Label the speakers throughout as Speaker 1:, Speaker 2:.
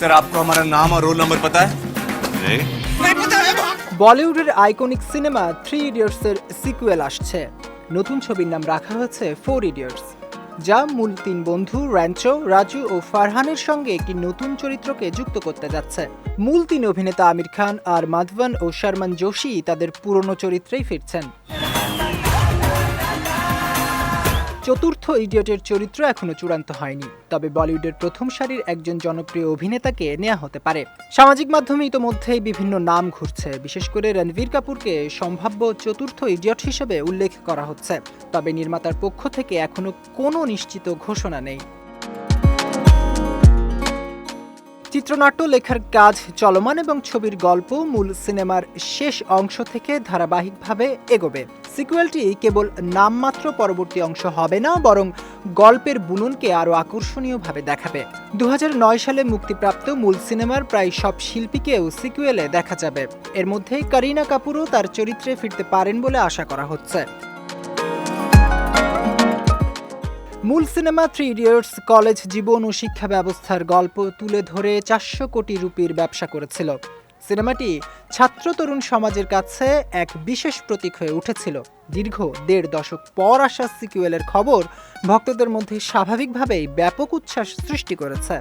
Speaker 1: Sir आपको हमारा नाम और रोल नंबर पता है
Speaker 2: नहीं
Speaker 1: नहीं पता है
Speaker 3: বলিউডের আইকনিক সিনেমা থ্রি ইডিয়টসের সিকুয়েল আসছে নতুন ছবির নাম রাখা হয়েছে ফোর ইডিয়টস যা মূল তিন বন্ধু র্যাঞ্চো রাজু ও ফারহানের সঙ্গে একটি নতুন চরিত্রকে যুক্ত করতে যাচ্ছে মূল তিন অভিনেতা আমির খান আর মাধবন ও শর্মন যোশী তাদের পুরনো চরিত্রেই ফিরছেন চতুর্থ ইডিয়টের চরিত্র এখনও চূড়ান্ত হয়নি। তবে বলিউডের প্রথম সারির একজন জনপ্রিয় অভিনেতাকে নেওয়া হতে পারে। সামাজিক মাধ্যমে ইতোমধ্যেই বিভিন্ন নাম ঘুরছে। বিশেষ করে রণবীর কাপুরকে সম্ভাব্য চতুর্থ ইডিয়ট হিসেবে উল্লেখ করা হচ্ছে। তবে নির্মাতার পক্ষ থেকে এখনও কোনো নিশ্চিত ঘোষণা নেই। চিত্রনাট্য লেখার কাজ চলমান এবং ছবির গল্প মূল সিনেমার শেষ অংশ থেকে ধারাবাহিকভাবে এগোবে। সিকুয়েলটি কেবল নামমাত্র পরবর্তী অংশ হবে না, বরং গল্পের বুননকে আরও আকর্ষণীয়ভাবে দেখাবে। দু হাজার নয় সালে মুক্তিপ্রাপ্ত মূল সিনেমার প্রায় সব শিল্পীকেও সিকুয়েলে দেখা যাবে। এর মধ্যে করিনা কাপুরও তার চরিত্রে ফিরতে পারেন বলে আশা করা হচ্ছে। মূল সিনেমা থ্রি ইডিয়টস কলেজ জীবন ও শিক্ষা ব্যবস্থার গল্প তুলে ধরে চারশো কোটি রুপির ব্যবসা করেছিল। সিনেমাটি ছাত্র তরুণ সমাজের কাছে এক বিশেষ প্রতীক হয়ে উঠেছিল। দীর্ঘ দেড় দশক পর আসা সিকুয়েলের খবর ভক্তদের মধ্যে স্বাভাবিকভাবেই ব্যাপক উচ্ছ্বাস সৃষ্টি করেছে।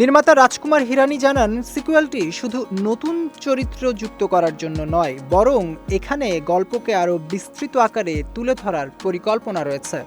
Speaker 3: নির্মাতা রাজকুমার হিরানি জানান, সিকুয়েলটি শুধু নতুন চরিত্র যুক্ত করার জন্য নয়, বরং এখানে গল্পকে আরও বিস্তৃত আকারে তুলে ধরার পরিকল্পনা রয়েছে।